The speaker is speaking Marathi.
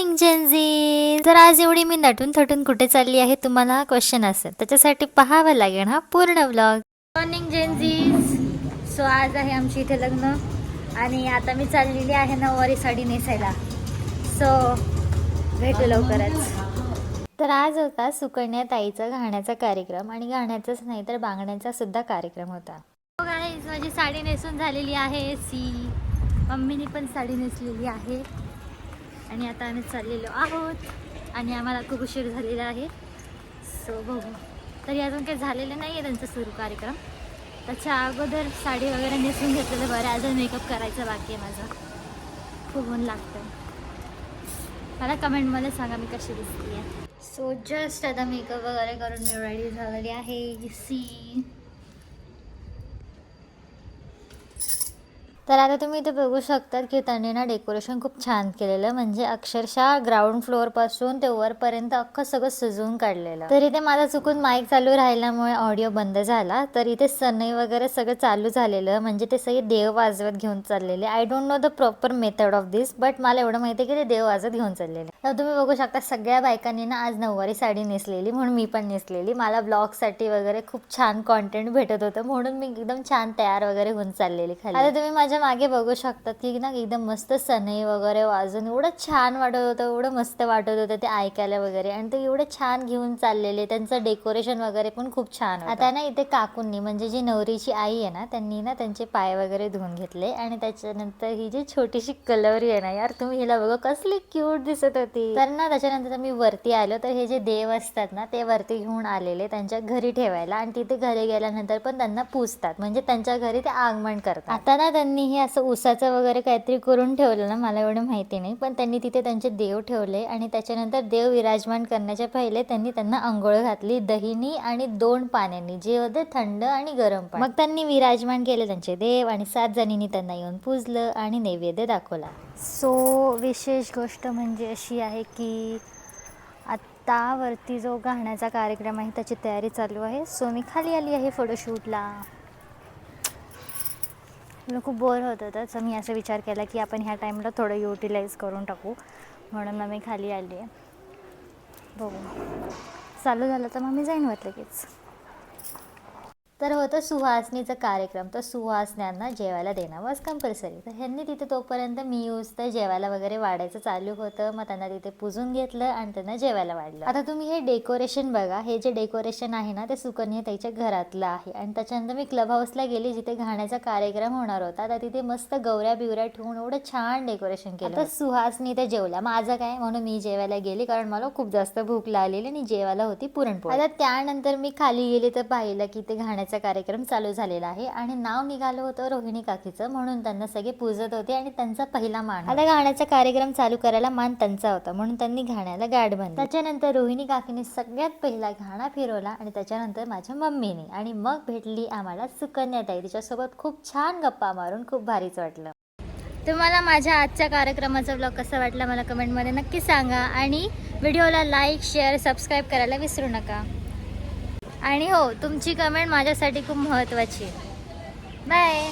मॉर्निंग जेन्झी तर आज एवढी मी नटून थटून कुठे चालली आहे तुम्हाला हा क्वेश्चन असेल. त्याच्यासाठी पहावं लागेल हा पूर्ण ब्लॉग मॉर्निंग जेन्झीज सो आज आहे आमची इथे लग्न. आणि आता मी चाललेली आहे नऊवारी साडी नेसायला. सो भेटू लवकरच. तर आज होता सुकन्या ताईचा गाण्याचा कार्यक्रम. आणि गाण्याचाच नाही तर बांगड्यांचा सुद्धा कार्यक्रम होता. माझी साडी नेसून झालेली आहे. सी. मम्मीने पण साडी नेसलेली आहे. आणि आता आम्ही चाललेलो आहोत. आणि आम्हाला खूप उशीर झालेला आहे. सो बघू. तरी अजून काही झालेलं नाही आहे त्यांचा सुरू कार्यक्रम. त्याच्या अगोदर साडी वगैरे नेसून घेतलेलं बरं. अजून मेकअप करायचा बाकी आहे माझा. खूप ऊन लागतं मला कमेंटमध्ये सांगा मी कशी दिसते आहे सो जस्ट आता मेकअप वगैरे करून मी रेडी झालेली आहे. सी तर आता तुम्ही इथे बघू शकतात की त्यांनी ना डेकोरेशन खूप छान केलेलं म्हणजे अक्षरशः ग्राउंड फ्लोअरपासून ते वरपर्यंत अख्खं सगळं सजवून काढलेलं. तर इथे माझा चुकून माईक चालू राहिल्यामुळे ऑडिओ बंद झाला. तर इथे सनई वगैरे सगळं चालू झालेलं म्हणजे ते सगळे देव वाजवत घेऊन चाललेले. I don't know the proper method of this but मला एवढं माहिती आहे की ते देव वाजवत घेऊन चाललेले. तर तुम्ही बघू शकता सगळ्या बायकांनी ना आज नऊवारी साडी नेसलेली म्हणून मी पण नेसलेली. मला ब्लॉगसाठी वगैरे खूप छान कॉन्टेंट भेटत होतं म्हणून मी एकदम छान तयार वगैरे होऊन चाललेली खाली. आता तुम्ही माझ्या मागे बघू शकतात की ना एकदम मस्त सनई वगैरे वाजून एवढं छान वाटत होतं एवढं मस्त वाटत होतं ते ऐकायला वगैरे. आणि ते एवढं छान घेऊन चाललेले त्यांचं डेकोरेशन वगैरे पण खूप छान आता ना इथे काकूंनी म्हणजे जी नवरीची आई आहे ना त्यांनी ना त्यांचे पाय वगैरे धुवून घेतले आणि त्याच्यानंतर ही जी छोटीशी कलवरी आहे ना यार तुम्ही हिला बघा कसली क्यूट दिसत होती. तर ना त्याच्यानंतर मी वरती आलो तर हे जे देव असतात ना ते वरती घेऊन आलेले त्यांच्या घरी ठेवायला आणि तिथे घरी गेल्यानंतर पण त्यांना पुजतात. म्हणजे त्यांच्या घरी ते आगमन करतात. आता ना त्यांनी हे असं उसाचं वगैरे काहीतरी करून ठेवलं ना मला एवढं माहिती नाही. पण त्यांनी तिथे त्यांचे देव ठेवले आणि त्याच्यानंतर देव विराजमान करण्याच्या पहिले त्यांनी त्यांना आंघोळ घातली दहीनी आणि दोन पाण्यानी जे होते थंड आणि गरम पाणी. मग त्यांनी विराजमान केले त्यांचे देव आणि सात जणींनी त्यांना येऊन पूजलं आणि नैवेद्य दाखवला. सो विशेष गोष्ट म्हणजे अशी आहे की आत्तावरती जो गाण्याचा कार्यक्रम आहे त्याची तयारी चालू आहे. सो मी खाली आली आहे फोटोशूटला मला खूप बोर होत होतं. तर मी असा विचार केला की आपण ह्या टाईमला थोडं युटिलाइज करून टाकू. म्हणून मग मी खाली आली आहे. बघू. चालू झालं तर मग मी जाईन वर लगेच तर होतं सुहासनीचा कार्यक्रम. तर सुहासण्यांना जेवायला देणं वॉज कंपल्सरी तर ह्यांनी तिथे तोपर्यंत मी यूज तर जेवायला वगैरे वाढायचं चालू होतं. मग त्यांना तिथे पुजून घेतलं आणि त्यांना जेवायला वाढलं. आता तुम्ही हे डेकोरेशन बघा. हे जे डेकोरेशन आहे ना ते सुकन्या ताईच्या घरातलं आहे. आणि त्याच्यानंतर मी क्लब हाऊसला गेली जिथे गाण्याचा कार्यक्रम होणार होता. तर तिथे मस्त गौऱ्या बिवऱ्या ठेवून एवढं छान डेकोरेशन केलं आता सुहासनी ते जेवल्या माझं काय? म्हणून मी जेवायला गेली. कारण मला खूप जास्त भूक लागलेली आणि जेवायला होती पुरणपोळी. आता त्यानंतर मी खाली गेली तर पाहिलं की ते गाण्याचा कार्यक्रम चालू झालेला आहे आणि नाव निघालं होतं रोहिणी काकीचं म्हणून त्यांना सगळे पूजत होते आणि त्यांचा पहिला मान आता गाण्याचा कार्यक्रम चालू करायला मान त्यांचा होता म्हणून त्यांनी गाण्याला गाड बांधली. त्याच्यानंतर रोहिणी काकीने सगळ्यात पहिला घाणा फिरवला आणि त्याच्यानंतर माझ्या मम्मीने आणि मग भेटली आम्हाला सुकन्या ताई. तिच्यासोबत खूप छान गप्पा मारून खूप भारीच वाटलं. तुम्हाला माझ्या आजच्या कार्यक्रमाचा ब्लॉग कसा वाटला मला कमेंटमध्ये नक्की सांगा आणि व्हिडिओला लाईक शेअर सबस्क्राईब करायला विसरू नका. आणि हो तुमची कमेंट माझ्यासाठी खूप महत्त्वाची आहे. बाय